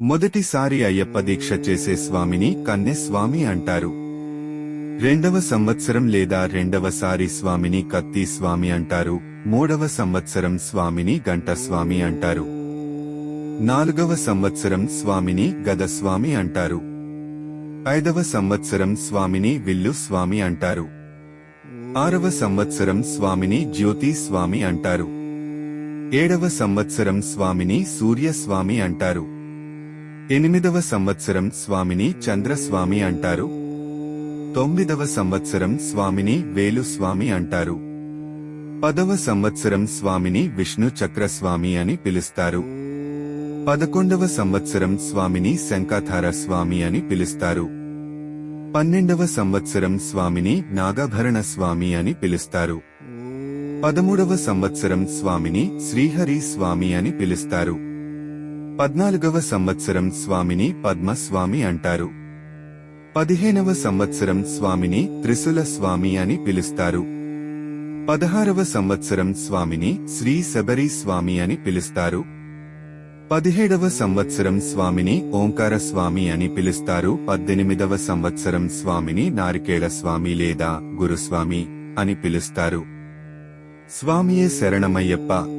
మొదటిసారి అయ్యప్ప దీక్ష చేసే స్వామిని కన్నె స్వామి అంటారు. రెండవ సంవత్సరం లేదా రెండవసారి స్వామిని కత్తి స్వామి అంటారు. మూడవ సంవత్సరం స్వామిని గంట స్వామి అంటారు. నాలుగవ సంవత్సరం స్వామిని గద స్వామి అంటారు. ఐదవ సంవత్సరం స్వామిని విల్లు స్వామి అంటారు. ఆరవ సంవత్సరం స్వామిని జ్యోతి స్వామి అంటారు. ఏడవ సంవత్సరం స్వామిని సూర్య స్వామి అంటారు. ఎనిమిదవ సంవత్సరం స్వామిని చంద్రస్వామి అంటారు. తొమ్మిదవ సంవత్సరం స్వామిని వేలు స్వామి అంటారు. పదవ సంవత్సరం స్వామిని విష్ణు చక్రస్వామి అని పిలుస్తారు. పదకొండవ సంవత్సరం స్వామిని శంఖాధార స్వామి అని పిలుస్తారు. పన్నెండవ సంవత్సరం స్వామిని నాగభరణ స్వామి అని పిలుస్తారు. పదమూడవ సంవత్సరం స్వామిని శ్రీహరి స్వామి అని పిలుస్తారు. పద్నాలుగవ సంవత్సరం స్వామిని పద్మస్వామి అంటారు. పదిహేనవ సంవత్సరం స్వామిని త్రిశూల స్వామి అని పిలుస్తారు. పదహారవ సంవత్సరం స్వామిని శ్రీ శబరి స్వామి అని పిలుస్తారు. పదిహేడవ సంవత్సరం స్వామిని ఓంకార స్వామి అని పిలుస్తారు. పద్దెనిమిదవ సంవత్సరం స్వామిని నారికేళ స్వామి లేదా గురుస్వామి అని పిలుస్తారు. స్వామియే శరణమయ్యప్ప